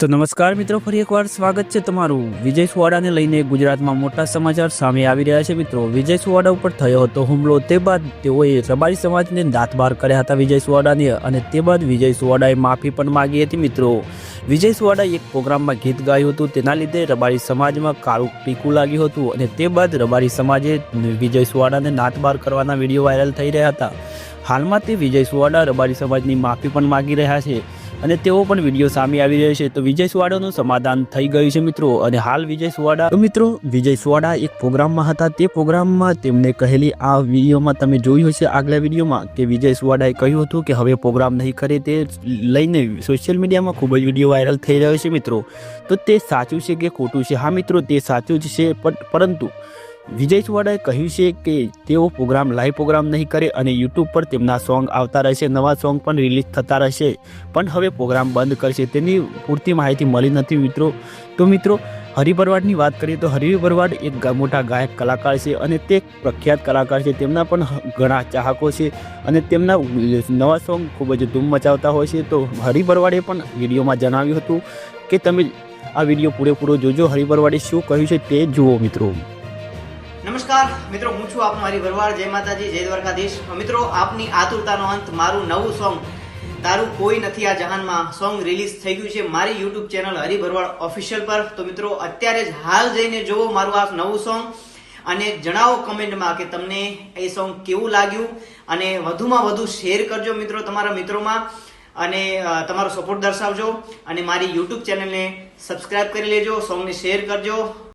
તો નમસ્કાર મિત્રો, ફરી એકવાર સ્વાગત છે તમારું. વિજય સુવાડાને લઈને ગુજરાતમાં મોટા સમાચાર સામે આવી રહ્યા છે મિત્રો. વિજય સુવાડા ઉપર થયો હતો હુમલો. તે બાદ તેઓએ રબારી સમાજને દાંતબાર કર્યા હતા વિજય સુવાડાને અને તે બાદ વિજય સુવાડાએ માફી પણ માગી હતી મિત્રો. વિજય સુવાડાએ એક પ્રોગ્રામમાં ગીત ગાયું હતું. તેના લીધે રબારી સમાજમાં કાળું પીકું લાગ્યું હતું અને તે બાદ રબારી સમાજે વિજય સુવાડાને નાત બાર કરવાના વીડિયો વાયરલ થઈ રહ્યા હતા. હાલમાં તે વિજય સુવાડા રબારી સમાજની માફી પણ માગી રહ્યા છે. અને તેઓ પણ વીડિયો સામે આવી રહ્યો છે. તો વિજય સુવાડાનું સમાધાન થઈ ગયું છે મિત્રો. અને હાલ વિજય સુવાડા મિત્રો, વિજય સુવાડા એક પ્રોગ્રામમાં હતા. તે પ્રોગ્રામમાં તેમને કહેલી આ વિડીયોમાં તમે જોયું હશે આગલા વિડીયોમાં કે વિજય સુવાડાએ કહ્યું હતું કે હવે પ્રોગ્રામ નહીં કરે તે લઈને સોશિયલ મીડિયામાં ખૂબ જ વીડિયો વાયરલ થઈ રહ્યો છે મિત્રો. તો તે સાચું છે કે ખોટું છે? હા મિત્રો, તે સાચું જ છે પરંતુ વિજય સુવાડાએ કહ્યું છે કે તેઓ પ્રોગ્રામ લાઈવ પ્રોગ્રામ નહીં કરે અને યુટ્યુબ પર તેમના સોંગ આવતા રહેશે, નવા સોંગ પણ રિલીઝ થતા રહેશે. પણ હવે પ્રોગ્રામ બંધ કરશે. તેની પૂરતી માહિતી મળી નથી, મિત્રો. તો મિત્રો હરિભરવાડની વાત કરીએ તો હરિભરવાડ એક મોટા ગાયક, કલાકાર છે અને તે પ્રખ્યાત કલાકાર છે. તેમના પણ ઘણા ચાહકો છે અને તેમના નવા સોંગ ખૂબ જ ધૂમ મચાવતા હોય છે. તો હરિભરવાડે પણ વિડીયોમાં જણાવ્યું હતું કે તમે આ વીડિયો પૂરેપૂરો જોજો. હરિભરવાડે શું કહ્યું છે તે જુઓ, મિત્રો. નમસ્કાર. મિત્રો, હું છું આપ મારી ભરવાડ. જય માતાજી, જય દ્વારકાધીશ. મિત્રો, આપની આતુરતાનો અંત, મારું નવું સોંગ તારું કોઈ નથી આ જહાનમાં સોંગ રિલીઝ થઈ ગયું છે મારી YouTube channel Hari Bharwad official પર. તો મિત્રો, અત્યારે જ હાલ જઈને જોવો મારું આ નવું સોંગ અને જણાવો કમેન્ટમાં કે તમને એ સોંગ કેવું લાગ્યું અને વધુમાં વધુ શેર કરજો મિત્રો તમારા મિત્રોમાં અને તમારો સપોર્ટ દર્શાવજો અને મારી યુટ્યુબ ચેનલને સબસ્ક્રાઇબ કરી લેજો સોંગને શેર કરજો.